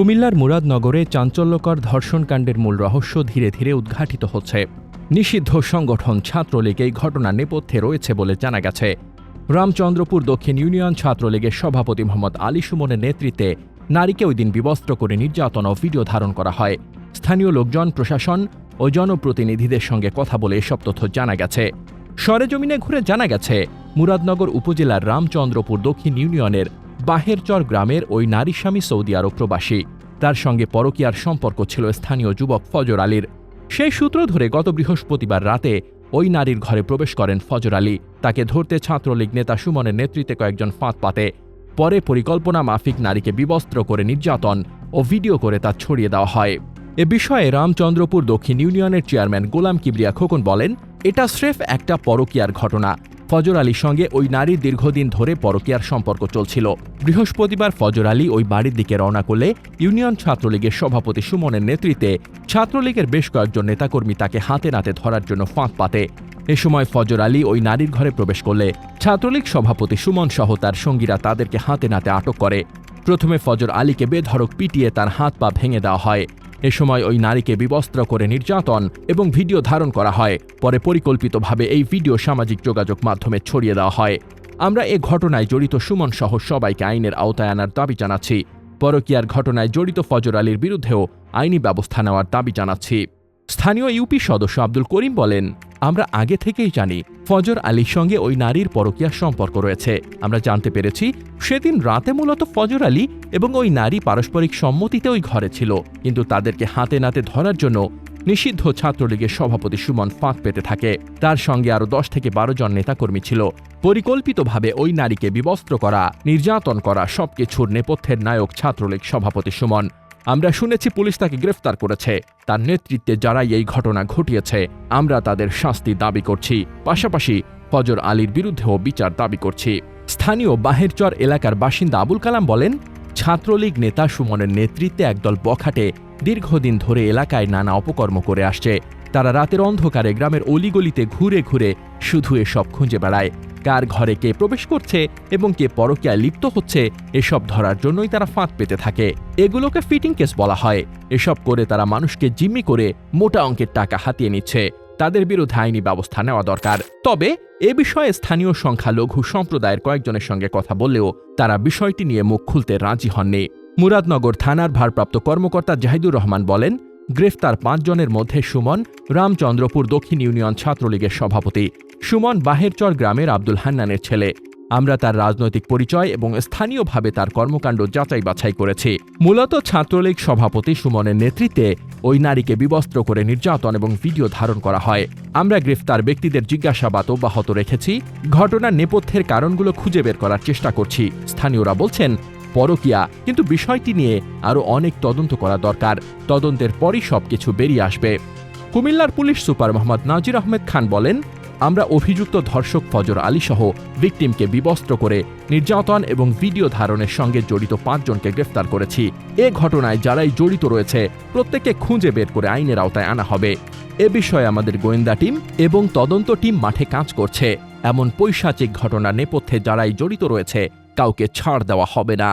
কুমিল্লার মুরাদনগরে চাঞ্চল্যকর ধর্ষণকাণ্ডের মূল রহস্য ধীরে ধীরে উদ্ঘাটিত হচ্ছে। নিষিদ্ধ সংগঠন ছাত্রলীগ এই ঘটনার নেপথ্যে রয়েছে বলে জানা গেছে। রামচন্দ্রপুর দক্ষিণ ইউনিয়ন ছাত্রলীগের সভাপতি মোহাম্মদ আলী সুমনের নেতৃত্বে নারীকে ওই দিন বিবস্ত্র করে নির্যাতন ও ভিডিও ধারণ করা হয়। স্থানীয় লোকজন, প্রশাসন ও জনপ্রতিনিধিদের সঙ্গে কথা বলে এসব তথ্য জানা গেছে। সরেজমিনে ঘুরে জানা গেছে, মুরাদনগর উপজেলার রামচন্দ্রপুর দক্ষিণ ইউনিয়নের বাহেরচর গ্রামের ওই নারী স্বামী সৌদি আরব প্রবাসী। তার সঙ্গে পরকীয়ার সম্পর্ক ছিল স্থানীয় যুবক ফজর আলীর। সেই সূত্র ধরে গত বৃহস্পতিবার রাতে ওই নারীর ঘরে প্রবেশ করেন ফজর আলী। তাকে ধরতে ছাত্রলীগ নেতা সুমনের নেতৃত্বে কয়েকজন ফাঁদ পাতে। পরে পরিকল্পনা মাফিক নারীকে বিবস্ত্র করে নির্যাতন ও ভিডিও করে তা ছড়িয়ে দেওয়া হয়। এ বিষয়ে রামচন্দ্রপুর দক্ষিণ ইউনিয়নের চেয়ারম্যান গোলাম কিবরিয়া খোকন বলেন, এটা স্রেফ একটা পরকীয়ার ঘটনা। ফজর আলীর সঙ্গে ওই নারীর দীর্ঘদিন ধরে পরকীয়ার সম্পর্ক চলছিল। বৃহস্পতিবার ফজর আলী ওই বাড়ির দিকে রওনা করলে ইউনিয়ন ছাত্রলীগের সভাপতি সুমনের নেতৃত্বে ছাত্রলীগের বেশ কয়েকজন নেতাকর্মী তাকে হাতে নাতে ধরার জন্য ফাঁক পাতে। এ সময় ফজর আলী ওই নারীর ঘরে প্রবেশ করলে ছাত্রলীগ সভাপতি সুমন সহ তার সঙ্গীরা তাদেরকে হাতে নাতে আটক করে। প্রথমে ফজর আলীকে বেধড়ক পিটিয়ে তার হাত পা ভেঙে দেওয়া হয়। এ সময় ওই নারীকে বিবস্ত্র করে নির্যাতন এবং ভিডিও ধারণ করা হয়। পরে পরিকল্পিতভাবে এই ভিডিও সামাজিক যোগাযোগ মাধ্যমে ছড়িয়ে দেওয়া হয়। আমরা এ ঘটনায় জড়িত সুমন সহ সবাইকে আইনের আওতায় আনার দাবি জানাচ্ছি। পরকিয়ার ঘটনায় জড়িত ফজর আলীর বিরুদ্ধেও আইনি ব্যবস্থা নেওয়ার দাবি জানাচ্ছি। স্থানীয় ইউপি সদস্য আব্দুল করিম বলেন আমরা আগে থেকেই জানি ফজর আলীর সঙ্গে ওই নারীর পরকীয়ার সম্পর্ক রয়েছে। আমরা জানতে পেরেছি সেদিন রাতে মূলত ফজর আলী এবং ওই নারী পারস্পরিক সম্মতিতে ওই ঘরে ছিল। কিন্তু তাদেরকে হাতে নাতে ধরার জন্য নিষিদ্ধ ছাত্রলীগের সভাপতি সুমন ফাঁক পেতে থাকে। তার সঙ্গে আরও দশ থেকে বারো জন নেতাকর্মী ছিল। পরিকল্পিতভাবে ওই নারীকে বিবস্ত্র করা, নির্যাতন করা সবকিছুর নেপথ্যের নায়ক ছাত্রলীগ সভাপতি সুমন। আমরা শুনেছি পুলিশ তাকে গ্রেফতার করেছে। তার নেতৃত্বে যারাই এই ঘটনা ঘটিয়েছে, আমরা তাদের শাস্তি দাবি করছি। পাশাপাশি ফজর আলীর বিরুদ্ধেও বিচার দাবি করছি। স্থানীয় বাহেরচর এলাকার বাসিন্দা আবুল কালাম বলেন, ছাত্রলীগ নেতা সুমনের নেতৃত্বে একদল বখাটে দীর্ঘদিন ধরে এলাকায় নানা অপকর্ম করে আসছে। তারা রাতের অন্ধকারে গ্রামের অলিগলিতে ঘুরে ঘুরে শুধু এসব খুঁজে বেড়ায়। কার ঘরে কে প্রবেশ করছে এবং কে পরকীয়ায় লিপ্ত হচ্ছে, এসব ধরার জন্যই তারা ফাঁদ পেতে থাকে। এগুলোকে ফিটিং কেস বলা হয়। এসব করে তারা মানুষকে জিম্মি করে মোটা অঙ্কের টাকা হাতিয়ে নিচ্ছে। তাদের বিরুদ্ধে আইনি ব্যবস্থা নেওয়া দরকার। তবে এ বিষয়ে স্থানীয় সংখ্যালঘু সম্প্রদায়ের কয়েকজনের সঙ্গে কথা বললেও তারা বিষয়টি নিয়ে মুখ খুলতে রাজি হননি। মুরাদনগর থানার ভারপ্রাপ্ত কর্মকর্তা জাহিদুর রহমান বলেন গ্রেফতার পাঁচজনের মধ্যে সুমন, রামচন্দ্রপুর দক্ষিণ ইউনিয়ন ছাত্রলীগের সভাপতি। সুমন বাহেরচর গ্রামের আব্দুল হান্নানের ছেলে। আমরা তার রাজনৈতিক পরিচয় এবং স্থানীয়ভাবে তার কর্মকাণ্ড যাচাই বাছাই করেছি। মূলত ছাত্রলীগ সভাপতি সুমনের নেতৃত্বে ওই নারীকে বিবস্ত্র করে নির্যাতন এবং ভিডিও ধারণ করা হয়। আমরা গ্রেফতার ব্যক্তিদের জিজ্ঞাসাবাদ অব্যাহত রেখেছি। ঘটনার নেপথ্যের কারণগুলো খুঁজে বের করার চেষ্টা করছি। স্থানীয়রা বলছেন পরকিয়া, কিন্তু বিষয়টি নিয়ে আরও অনেক তদন্ত করা দরকার। তদন্তের পরই সবকিছু বেরিয়ে আসবে। কুমিল্লার পুলিশ সুপার মোহাম্মদ নাজির আহমেদ খান বলেন, আমরা অভিযুক্ত ধর্ষক ফজর আলী সহ ভিকটিমকে বিবস্ত্র করে নির্যাতন এবং ভিডিও ধারণের সঙ্গে জড়িত পাঁচজনকে গ্রেফতার করেছি। এ ঘটনায় যারাই জড়িত রয়েছে, প্রত্যেককে খুঁজে বের করে আইনের আওতায় আনা হবে। এ বিষয়ে আমাদের গোয়েন্দা টিম এবং তদন্ত টিম মাঠে কাজ করছে। এমন পৈশাচিক ঘটনার নেপথ্যে যারাই জড়িত রয়েছে কাউকে ছাড় দেওয়া হবে না।